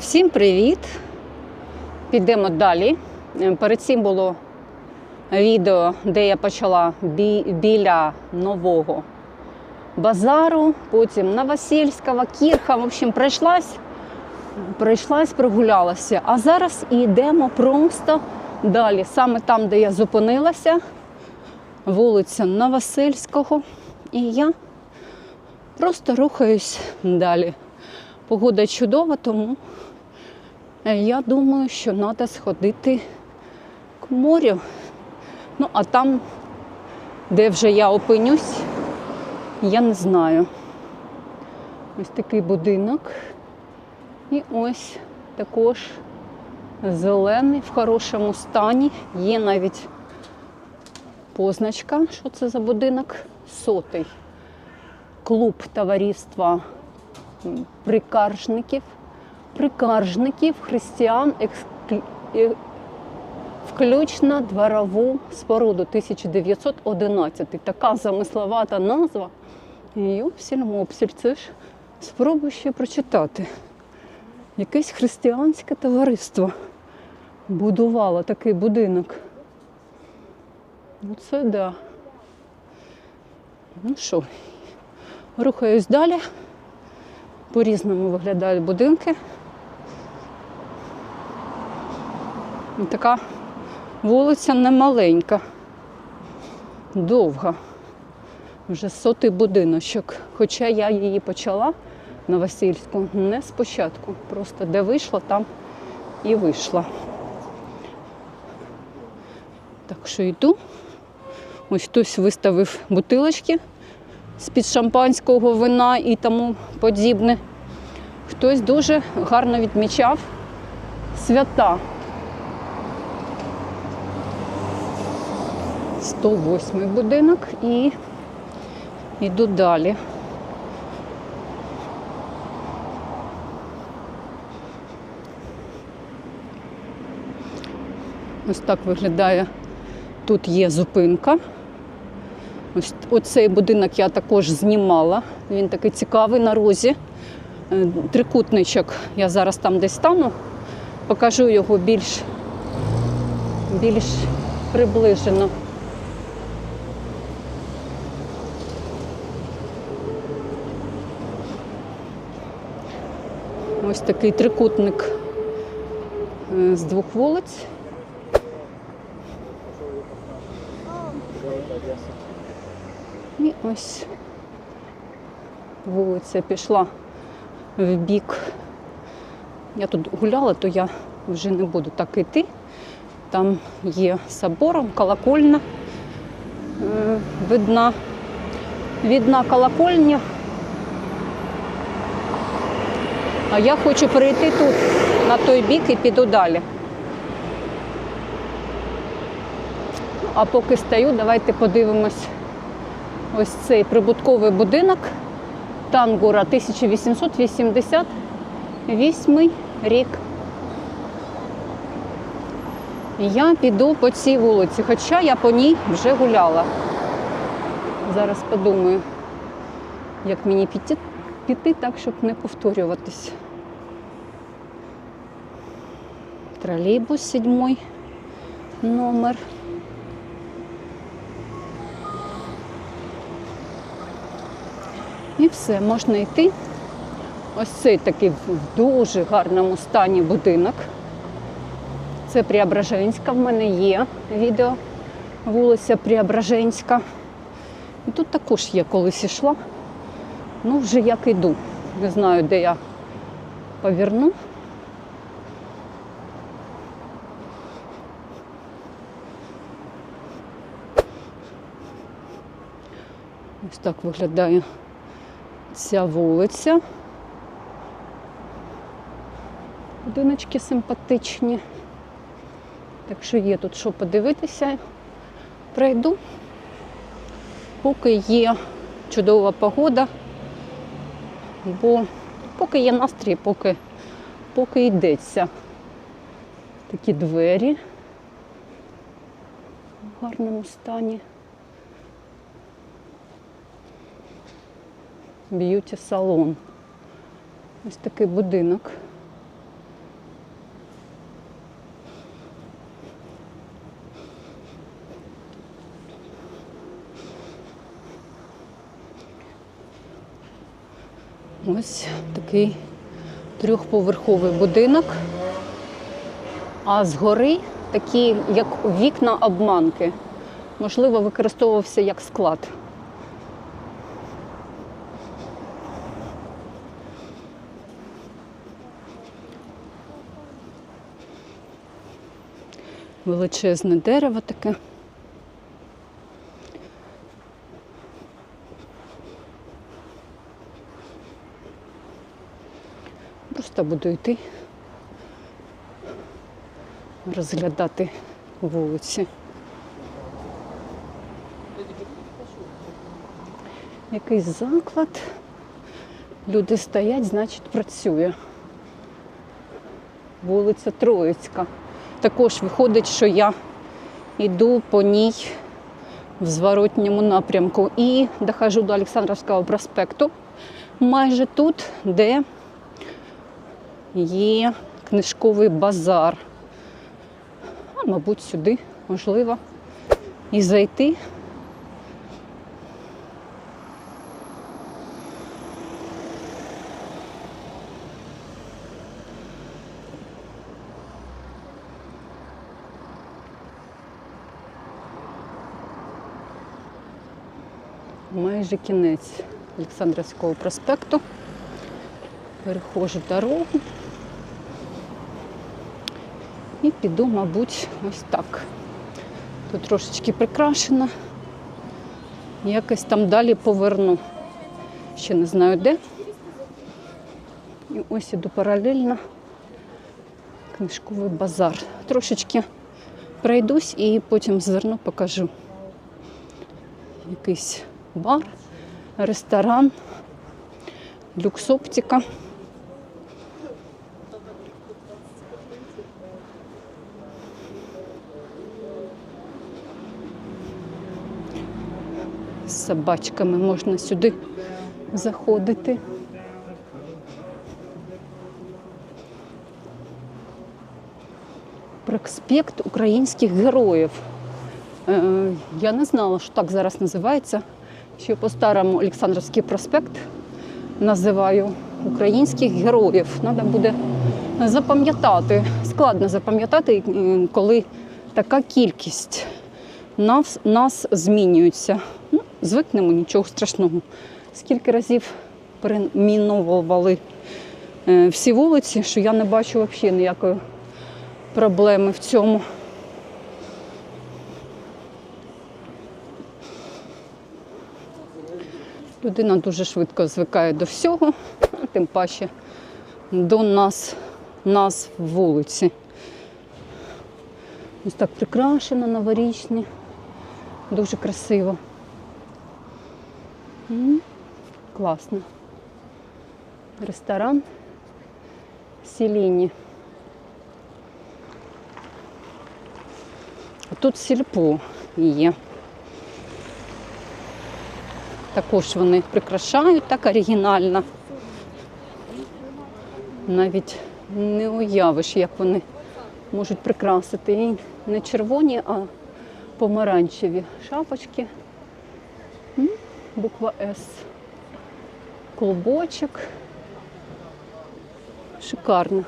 Всім привіт! Підемо далі. Е, Перед цим було відео, де я почала бі- біля нового базару, потім Новосельського, Кірха. В общем, пройшлась, пройшлась, прогулялася. А зараз йдемо просто далі. Саме там, де я зупинилася, вулиця Новосельського. І я просто рухаюсь далі. Погода чудова, тому я думаю, що треба сходити к морю. Ну, а там, де вже я опинюсь, я не знаю. Ось такий будинок. І ось також зелений в хорошому стані. Є навіть позначка, що це за будинок. Сотий. Клуб товариства прикаржників, прикаржників, християн, е, включно дворову споруду 1911. Така замисловата назва. Йопсіль-мопсіль, це ж спробуй ще прочитати. Якесь християнське товариство будувало такий будинок. Ну це да. Ну що, рухаюсь далі. По-різному виглядають будинки. І Така вулиця немаленька, довга. Вже сотий будиночок. Хоча я її почала на Васильську не спочатку. Просто де вийшла, там і вийшла. Так що йду. Ось хтось виставив бутилочки з-під шампанського вина і тому подібне. Хтось дуже гарно відмічав свята. 108 будинок і йду далі. Ось так виглядає. Тут є зупинка. Ось оцей будинок я також знімала. Він такий цікавий на розі. Е, Трикутничок. Я зараз там десь стану. Покажу його більш, більш приближено. Ось такий трикутник е, з двох вулиць. І ось вулиця пішла в бік. Я тут гуляла, то я вже не буду так йти. Там є собором, колокольня е, видна, видна колокольня. А я хочу перейти тут, на той бік і піду далі. А поки стою, давайте подивимось ось цей прибутковий будинок Тангура 1888 рік. Я піду по цій вулиці, хоча я по ній вже гуляла. Зараз подумаю, як мені піти, піти так, щоб не повторюватись. Тролейбус седьмой номер. І все, можна йти. Ось цей такий в дуже гарному стані будинок. Це Преображенська. В мене є відео. Вулиця Преображенська. І тут також є колись йшла. Ну, вже як йду. Не знаю, де я поверну. Ось так виглядає ця вулиця. Будиночки симпатичні. Так що є тут що подивитися. Пройду. Поки є чудова погода, бо поки є настрій, поки, поки йдеться. Такі двері в гарному стані. б'юті салон. Ось такий будинок. Ось такий трьохповерховий будинок. А згори такі, як вікна обманки. Можливо, використовувався як склад. Величезне дерево таке. Просто буду йти, розглядати вулиці. Якийсь заклад. Люди стоять, значить працює. Вулиця Троїцька. Також виходить, що я йду по ній в зворотньому напрямку і дохожу до Олександровського проспекту. Майже тут, де є книжковий базар. А, мабуть, сюди можливо і зайти. Майже кінець Олександрівського проспекту. Перехожу дорогу. І піду, мабуть, ось так. Тут трошечки прикрашено. Якось там далі поверну. Ще не знаю де. І ось іду паралельно. Книжковий базар. Трошечки пройдусь і потім зверну, покажу. Якийсь бар, ресторан, люксоптика. З собачками можна сюди заходити. Проспект українських героїв. Е, Я не знала, що так зараз називається. Ще по-старому Олександровський проспект називаю українських героїв. Треба буде запам'ятати. Складно запам'ятати, е, коли така кількість нас, нас змінюється. Звикнемо, нічого страшного. Скільки разів переміновували е, всі вулиці, що я не бачу взагалі ніякої проблеми в цьому. Людина дуже швидко звикає до всього, а тим паче до нас, нас вулиці. Ось так прикрашено новорічні, дуже красиво. М, Класно. Ресторан Селіні. Тут сільпо є. Також вони прикрашають так оригінально. Навіть не уявиш, як вони можуть прикрасити. І не червоні, а помаранчеві шапочки. Буква С. Клубочок. Шикарно.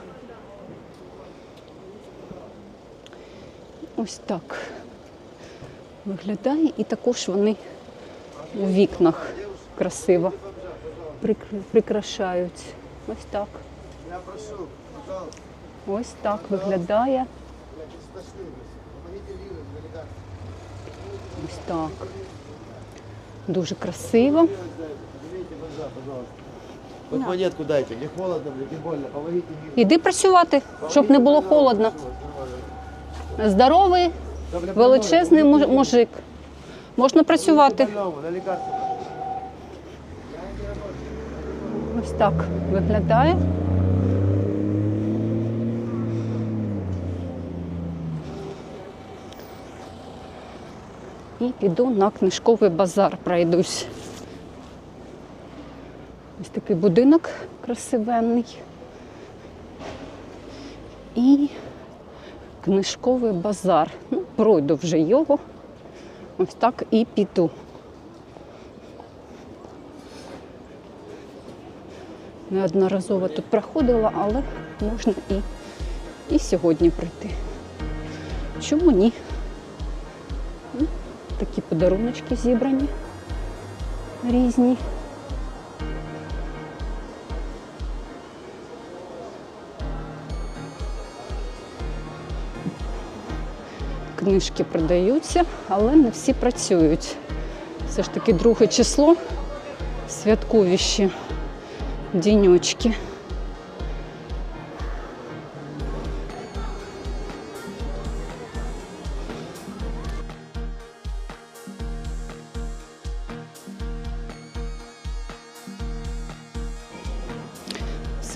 Ось так виглядає. І також вони у вікнах красиво прикрашають. Ось так. Ось так виглядає. Ось так. Дуже красиво. Вот монетку дайте, не холодно, не больно, помогите мне. Іди працювати, щоб не було холодно. Здоровий, величезний мужик. Можна працювати. Ось так виглядає. І піду на книжковий базар, пройдусь. Ось такий будинок красивенний. І книжковий базар. Ну, пройду вже його. Ось так і піду. Неодноразово тут проходила, але можна і, і сьогодні прийти. Чому ні? Подаруночки зібрані різні. Книжки продаються, але не всі працюють. Все ж таки друге число святковіші діньочки.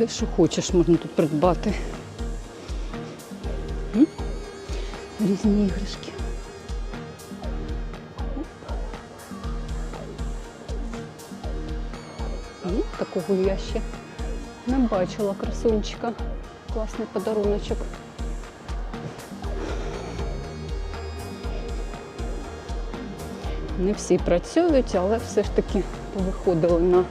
Все, що хочеш, можна тут придбати. Різні іграшки. Ну, такого я ще не бачила красунчика. Класний подаруночок. Не всі працюють, але все ж таки виходили на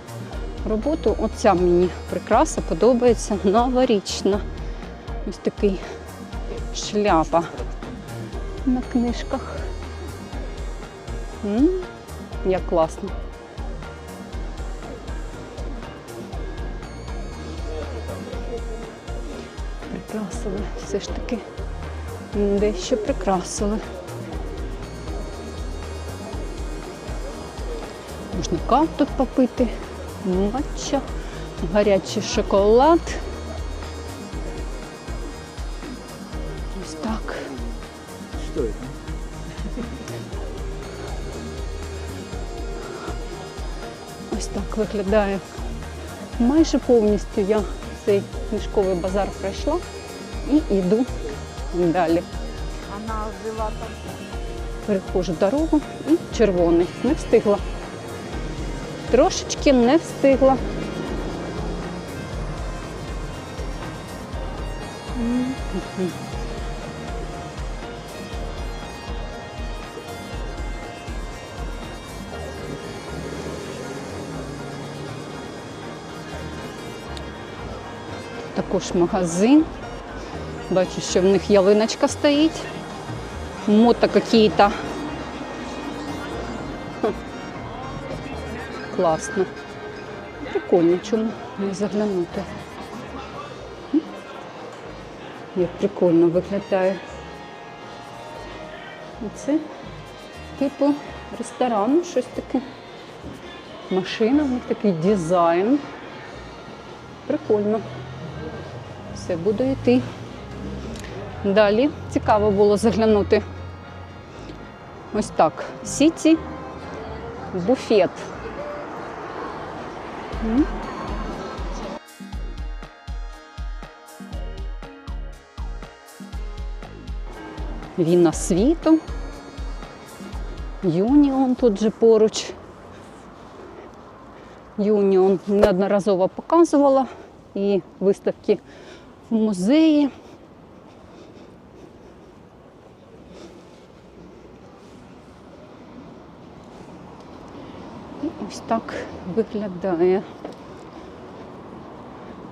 роботу. Оця мені прикраса подобається новорічна. Ось такий шляпа на книжках. М, Як класно. Прикрасили, все ж таки дещо прикрасили. Можна каву тут попити, матча, гарячий шоколад. Ось так. Что это? Ось так виглядає. Майже повністю я цей книжковий базар пройшла і йду далі. Она жила там. Перехожу дорогу і червоний. Не встигла. Трошечки не встигла. Також магазин. Бачу, що в них ялиночка стоїть. Мото какие-то. Класно. Прикольно, чому не заглянути. Як прикольно виглядає. Це типу ресторану, щось таке. Машина, в них такий дизайн. Прикольно. Все, буду йти. Далі цікаво було заглянути. Ось так. Сіті, буфет. М. Віна світу. Юніон тут же поруч. Юніон неодноразово показувала і виставки в музеї. І ось так виглядає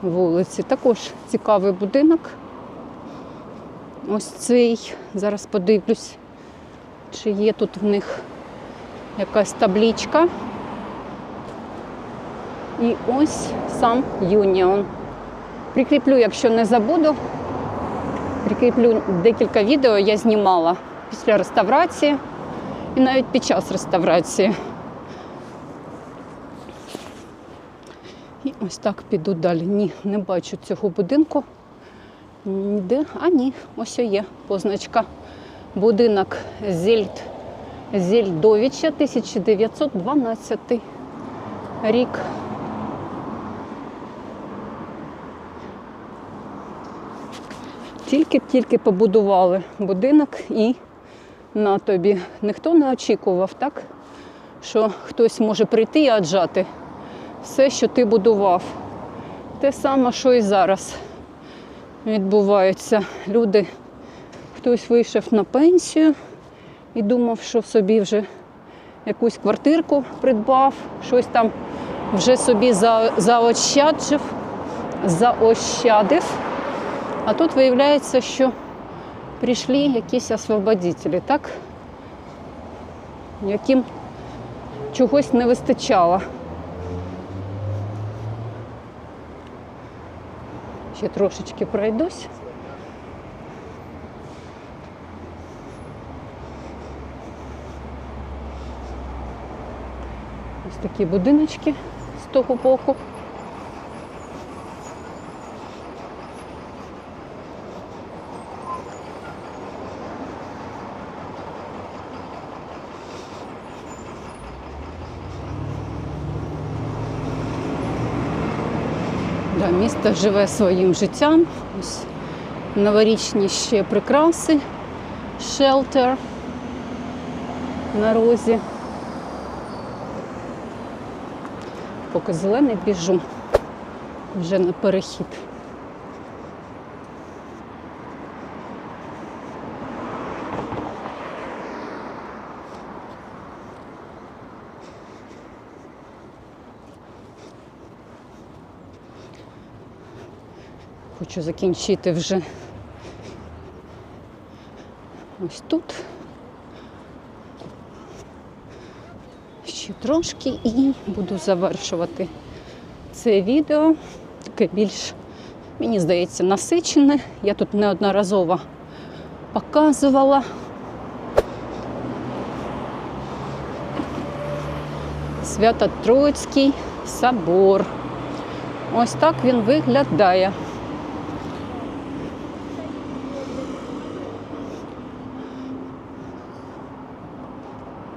вулиці. Також цікавий будинок. Ось цей. Зараз подивлюсь, чи є тут в них якась таблічка. І ось сам Юніон. Прикріплю, якщо не забуду. Прикріплю декілька відео я знімала після реставрації і навіть під час реставрації. І ось так піду далі. Ні, не бачу цього будинку. Ніде, а ні, ось є позначка. Будинок Зельд, Зельдовича, 1912 рік. Тільки-тільки побудували будинок і на тобі. Ніхто не очікував, так? Що хтось може прийти і аджати все, що ти будував. Те саме, що і зараз відбувається. Люди, хтось вийшов на пенсію і думав, що собі вже якусь квартирку придбав, щось там вже собі заощаджив. заощадив. А тут виявляється, що прийшли якісь освободителі, так? Яким чогось не вистачало. Ще трошечки пройдусь. Ось такі будиночки з того боку. Да, місто живе своїм життям. Ось новорічні ще прикраси, шелтер на розі. Поки зелений біжу, вже на перехід. Хочу закінчити вже ось тут. Ще трошки і буду завершувати це відео. Таке більш, мені здається, насичене. Я тут неодноразово показувала. Свято-Троїцький собор. Ось так він виглядає.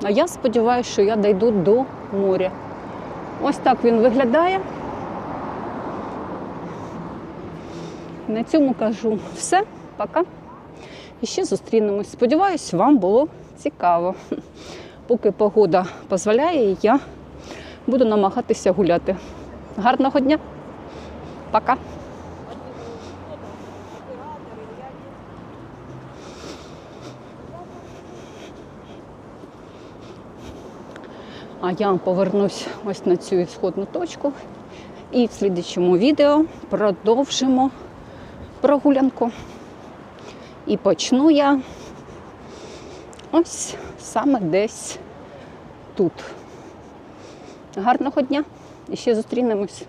А я сподіваюся, що я дійду до моря. Ось так він виглядає. На цьому кажу все, пока. І ще зустрінемось. Сподіваюсь, вам було цікаво. Поки погода дозволяє, я буду намагатися гуляти. Гарного дня. Пока. А я повернусь ось на цю ісходну точку. І в слідчому відео продовжимо прогулянку. І почну я ось саме десь тут. Гарного дня і ще зустрінемось.